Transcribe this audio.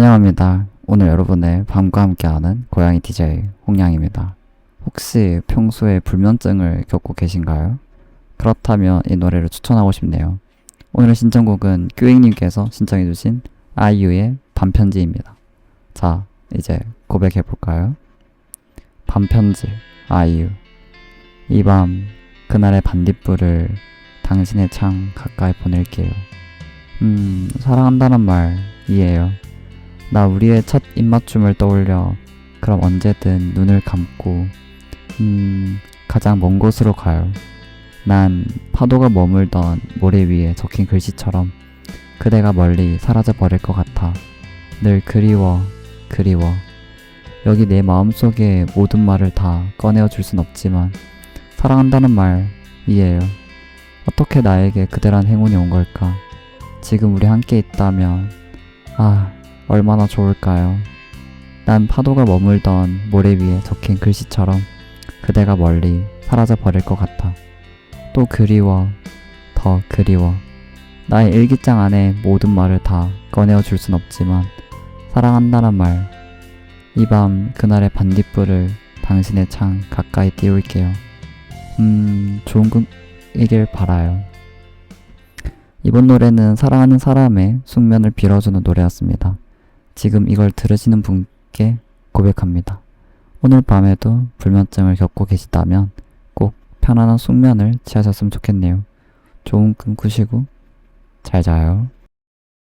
환영합니다. 오늘 여러분의 밤과 함께하는 고양이 DJ 홍양입니다. 혹시 평소에 불면증을 겪고 계신가요? 그렇다면 이 노래를 추천하고 싶네요. 오늘의 신청곡은 큐잉님께서 신청해주신 아이유의 반편지입니다. 자, 이제 고백해볼까요? 반편지, 아이유. 이 밤, 그날의 반딧불을 당신의 창 가까이 보낼게요. 음, 사랑한다는 말 이해해요. 나 우리의 첫 입맞춤을 떠올려 그럼 언제든 눈을 감고 음 가장 먼 곳으로 가요. 난 파도가 머물던 모래 위에 적힌 글씨처럼 그대가 멀리 사라져 버릴 것 같아. 늘 그리워 그리워. 여기 내 마음속의 모든 말을 다 꺼내어 줄 순 없지만 사랑한다는 말 이해해요. 어떻게 나에게 그대란 행운이 온 걸까? 지금 우리 함께 있다면 아 얼마나 좋을까요? 난 파도가 머물던 모래 위에 적힌 글씨처럼 그대가 멀리 사라져 버릴 것 같아. 또 그리워, 더 그리워. 나의 일기장 안에 모든 말을 다 꺼내어 줄 순 없지만 사랑한다는 말. 이 밤 그날의 반딧불을 당신의 창 가까이 띄울게요. 음, 좋은 꿈이길 바라요. 이번 노래는 사랑하는 사람의 숙면을 빌어주는 노래였습니다. 지금 이걸 들으시는 분께 고백합니다. 오늘 밤에도 불면증을 겪고 계시다면 꼭 편안한 숙면을 취하셨으면 좋겠네요. 좋은 꿈 꾸시고 잘 자요.